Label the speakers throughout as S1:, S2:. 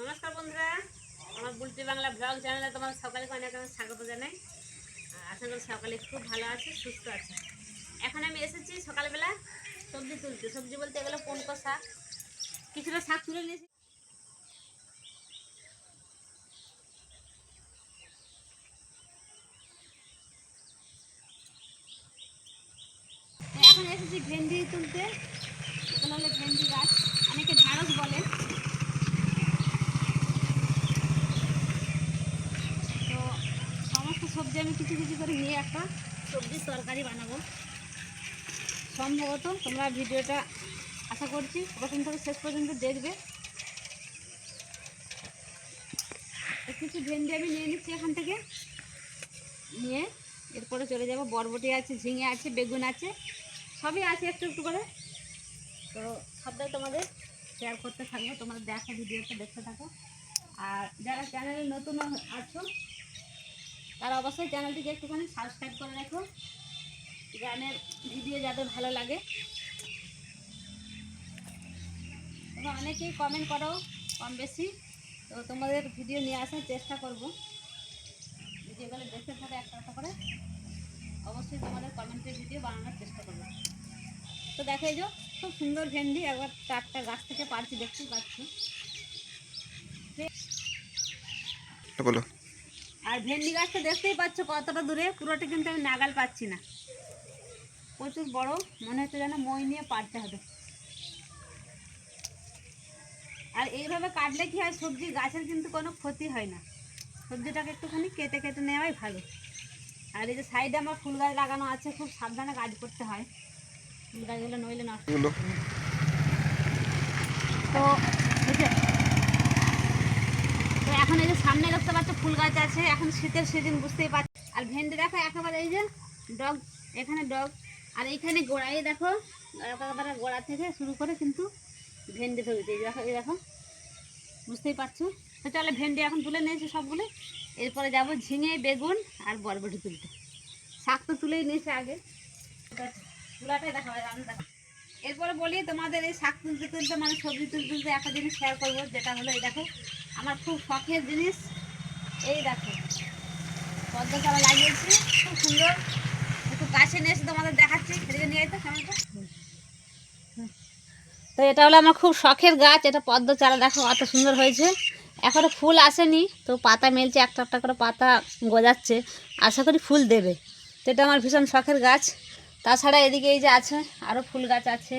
S1: নমস্কার বন্ধুরা, আমার বুলটি বাংলা ব্লগ চ্যানেলে তোমার সকালে অনেক অনেক স্বাগত জানাই। আশা করি সকালে খুব ভালো আছে, সুস্থ আছে। এখন আমি এসেছি সকালবেলা সবজি তুলতে। সবজি বলতে এগুলো পনকো শাক। কিছুটা শাক তুলে নিয়েছি। এখন এসেছি ভেন্ডি তুলতে। এগুলো হলো ভেন্ডি গাছ অনেকে ঢাড়স বলে তো সমস্ত কিছু কিছু করে নিয়ে একটা সবজির তরকারি বানাবো। সম্ভবত তোমরা ভিডিওটা আশা করছি প্রথম থেকে শেষ পর্যন্ত দেখবে। কিছু ভেন্ডি আমি নিয়ে নিচ্ছি এখান থেকে। নিয়ে এরপরে চলে যাব। বরবটি আছে, ঝিঙে আছে, বেগুন আছে, সবই আছে একটু একটু করে। তো সবটাই তোমাদের শেয়ার করতে থাকব। তোমাদের দেখো, ভিডিওটা দেখতে থাকো। আর যারা চ্যানেলে নতুন আছো তারা অবশ্যই চ্যানেলটিকে একটুখানি সাবস্ক্রাইব করে রাখো। গানের ভিডিও যাদের ভালো লাগে। তোমরা অনেকেই কমেন্ট করো কম বেশি তো তোমাদের ভিডিও নিয়ে আসার চেষ্টা করব। ভিডিওগুলো দেখতে থাকো একটা একটা করে। অবশ্যই তোমাদের কমেন্টের ভিডিও বানানোর চেষ্টা করব। তো দেখো এই যে, খুব সুন্দর ভেন্ডি। একবার চারটা গাছ থেকে পারছি দেখতে পাচ্ছি।
S2: বলো।
S1: আর ভেন্ডি গাছটা দেখতেই পাচ্ছ কতটা দূরে পুরোটা কিন্তু আমি নাগাল পাচ্ছি না। প্রচুর বড় মনে হচ্ছে যেন মই নিয়ে পারতে হবে। আর এইভাবে কাটলে কি হয় সবজি গাছের কিন্তু কোনো ক্ষতি হয় না। সবজিটাকে একটুখানি কেটে কেটে নেওয়াই ভালো। আর এই যে সাইডে আমার ফুল গাছ লাগানো আছে খুব সাবধানে কাজ করতে হয়। ফুল গাছগুলো নইলে নষ্ট তো এখন এই যে সামনে দেখতে পাচ্ছ ফুল গাছ আছে, এখন শীতের সিজন, বুঝতেই পারছি। আর ভেন্ডি দেখো, একেবারে এই যে ডগ, এখানে ডগ। আর এইখানে গোড়ায় দেখো একেবারে গোড়া থেকে শুরু করে কিন্তু ভেন্ডি ধরেছে এই দেখো এই দেখো, বুঝতেই পারছ? তো চলে ভেন্ডি এখন তুলে নিয়েছি সবগুলো। এরপরে যাব ঝিঙে, বেগুন আর বরবটি তুলতে। শাক তো তুলেই নিয়েছে আগে। তুলাটাই দেখা হয় এরপরে বলি, তোমাদের এই শাক তুলতে তুলতে মানে সবজি তুলতে তুলতে একটা জিনিস শেয়ার করব, যেটা হলো এই দেখো আমার খুব শখের জিনিস। এই দেখো পদ্ম চারা লাগিয়েছি, খুব সুন্দর। একটু কাছে নিয়ে এসে তোমাদের দেখাচ্ছি এদিকে নিয়ে যেতে সামনেটা। তো এটা হলো আমার খুব শখের গাছ, এটা পদ্ম চারা, দেখো অত সুন্দর হয়েছে। এখনও ফুল আসেনি, তো পাতা মেলছে, একটা একটা করে পাতা গজাচ্ছে। আশা করি ফুল দেবে। তো এটা আমার ভীষণ শখের গাছ। তাছাড়া এদিকে এই যে আছে আরও ফুল গাছ আছে।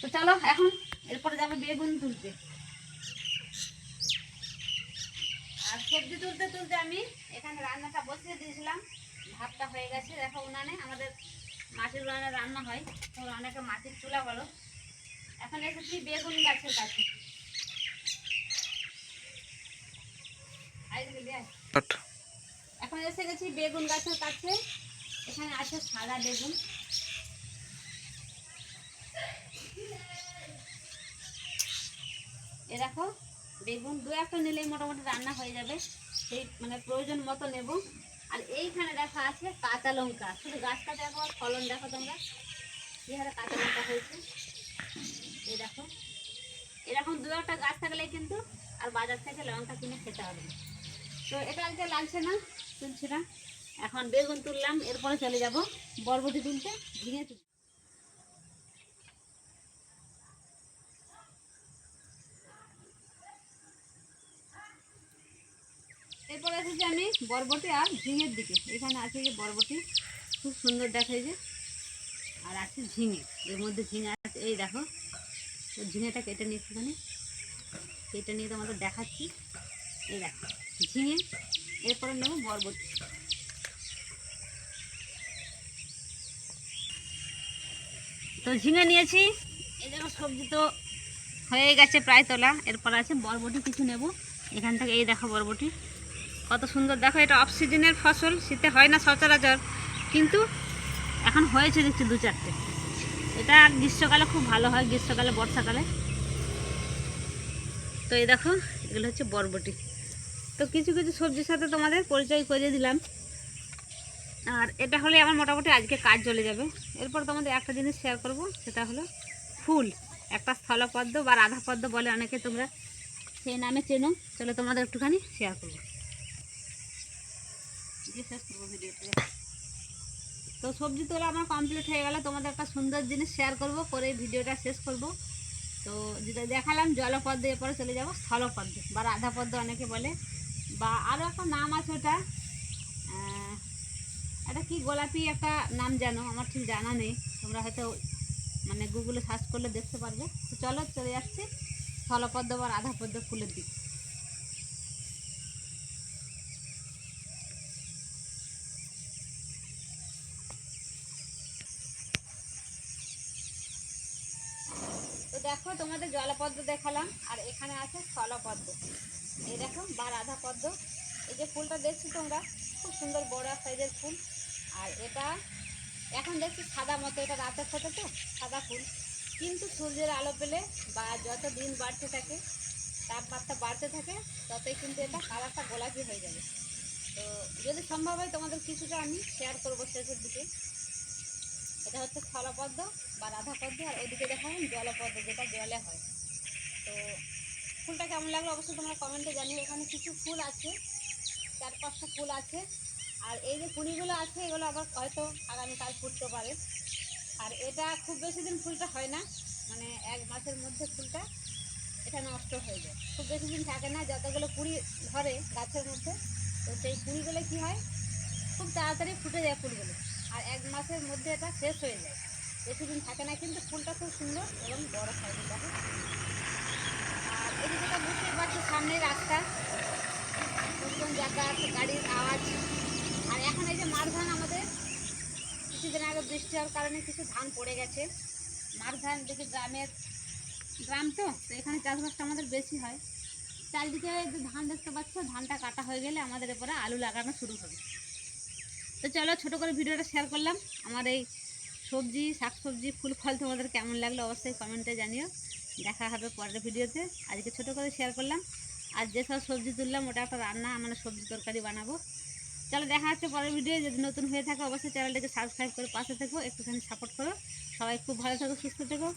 S1: তো চলো, এখন এরপরে যাব বেগুন তুলতে। সবজি তুলতে তুলতে আমি এখানে রান্নাটা বসিয়ে দিয়েছিলাম। ভাতটা হয়ে গেছে দেখো উনানে আমাদের মাটির উনানে রান্না হয়। তো অনেকে মাটির চুলা বলো। এখন এসেছি বেগুন গাছের কাছে। এখন এসে গেছি বেগুন গাছের কাছে। এখানে আছে সাদা বেগুন। এ দেখো বেগুন দু একটা নিলেই মোটামুটি রান্না হয়ে যাবে। সেই মানে প্রয়োজন মতো নেব। আর এইখানে দেখা আছে কাঁচা লঙ্কা। শুধু গাছটা দেখো ফলন দেখো তোমরা। কি হারে কাঁচা লঙ্কা হয়েছে। এই দেখো। এরকম দু একটা গাছ থাকলে কিন্তু আর বাজার থেকে লঙ্কা কিনে খেতে হবে। তো এটা আজকে লাগছে না, তুলছি না। এখন বেগুন তুললাম, এরপরে চলে যাব। বরবটি তুলতে, ঝিঙে তুলতে এরপরে এসেছি আমি বরবটি আর ঝিঙের দিকে। এখানে আছে যে বরবটি, খুব সুন্দর দেখা যে। আর আছে ঝিঙে, এর মধ্যে ঝিঙে আছে। এই দেখো, তো ঝিঙেটা কেটে নিচ্ছি এখানে। কেটে নিয়ে তোমাদের দেখাচ্ছি। এই দেখো, ঝিঙে, এরপরে নেব বরবটি। তো ঝিঙে নিয়েছি। এই দেখো, সবজি তো হয়ে গেছে প্রায় তোলা। এরপর আছে বরবটি, কিছু নেব। এখান থেকে এই দেখো বরবটি। কত সুন্দর। দেখো, এটা অফ সিজনের ফসল, শীতে হয় না সচরাচর। কিন্তু এখন হয়েছে দেখছি দু চারটে। এটা গ্রীষ্মকালে খুব ভালো হয়, গ্রীষ্মকালে, বর্ষাকালে। তো এই দেখো, এগুলো হচ্ছে বরবটি। তো কিছু কিছু সবজির সাথে তোমাদের পরিচয় করিয়ে দিলাম। আর এটা হলে আমার মোটামুটি আজকে কাজ চলে যাবে। এরপর তোমাদের একটা জিনিস শেয়ার করব, সেটা হলো ফুল। একটা স্থলপদ্ম বা রাধা পদ্ম বলে অনেকে তোমরা সেই নামে চেনো। চলো তোমাদের একটুখানি শেয়ার করব। দিয়ে শেষ করব ভিডিওটা তো সবজি তোলা আমার কমপ্লিট হয়ে গেল। তোমাদের একটা সুন্দর জিনিস শেয়ার করব, করে ভিডিওটা শেষ করব। তো যেটা দেখালাম, জলপদ্ম, এরপরে চলে যাব স্থলপদ্ম বা রাধা পদ্ম অনেকে বলে। বা আরও একটা নাম আছে ওটা। এটা কি গোলাপি একটা নাম জানো? আমার ঠিক জানা নেই। তোমরা হয়তো মানে গুগলে সার্চ করলে দেখতে পারবে। তো চলো চলে যাচ্ছি। স্থলপদ্ম বা রাধা পদ্ম ফুলের দিক। দেখো, তোমাদের জলপদ্ম দেখালাম, আর এখানে আছে স্থলপদ্ম। এই দেখো, বা রাধা পদ্ম এই যে ফুলটা দেখছ তোমরা, খুব সুন্দর বড় সাইজের ফুল। আর এটা, এখন দেখছি সাদা মতো, এটা রাতের ফটো তো, সাদা ফুল। কিন্তু সূর্যের আলো পেলে বা যত দিন বাড়তে থাকে, তাপমাত্রা বাড়তে থাকে, ততই কিন্তু এটা কালারটা গোলাপি হয়ে যাবে। তো যদি সম্ভব হয় তোমাদের কিছুটা আমি শেয়ার করব শেষের দিকে। এটা হচ্ছে স্থলপদ্ম বা রাধা পদ্ম, আর ওইদিকে দেখাবেন জলপদ্ম যেটা জলে হয়। তো ফুলটা কেমন লাগল অবশ্যই তোমরা কমেন্টে জানিও, এখানে কিছু ফুল আছে, চার পাঁচটা ফুল আছে, আর এই যে কুড়িগুলো আছে, এগুলো আবার হয়তো আগামীকাল ফুটতে পারে। আর এটা খুব বেশি দিন ফুলটা হয় না মানে এক মাসের মধ্যে ফুলটা এটা নষ্ট হয়ে যায়। খুব বেশি দিন থাকে না, যতগুলো কুড়ি ধরে গাছের মধ্যে, তো সেই কুড়িগুলো কি হয়, খুব তাড়াতাড়ি ফুটে যায় ফুলগুলো। আর এক মাসের মধ্যে এটা শেষ হয়ে যায়। বেশি দিন থাকে না, কিন্তু ফুলটা খুব সুন্দর এবং বড় সাইজের দেখো। আর এদিকে তো বুঝতেই পারছ, সামনে রাস্তা। লোকজন যাতায়াত গাড়ির আওয়াজ। আর এখন এই যে মার ধান আমাদের, কিছুদিন আগে বৃষ্টি হওয়ার কারণে কিছু ধান পড়ে গেছে। মার ধান দেখি গ্রামের, গ্রাম তো তো এখানে চাষবাসটা আমাদের বেশি হয়। চারিদিকে ধান দেখতে পাচ্ছ, ধানটা কাটা হয়ে গেলে আমাদের এরপরে আলু লাগানো শুরু হবে। তো চলো ছোটো করে ভিডিওটা শেয়ার করলাম। আমার এই সবজি শাকসবজি ফুল ফল তোমাদের কেমন লাগল অবশ্যই কমেন্টে জানিও। দেখা হবে পরের ভিডিওতে। আজকে ছোটো করে শেয়ার করলাম। আর যেসব সবজি তুললাম, ওটা একটা রান্না মানে সবজি তরকারি বানাবো। চলো দেখা হচ্ছে পরের ভিডিও। যদি নতুন হয়ে থাকে, অবশ্যই চ্যানেলটাকে সাবস্ক্রাইব করে পাশে থেকো, একটুখানি সাপোর্ট করো। সবাই খুব ভালো থেকো, সুস্থ থেকো।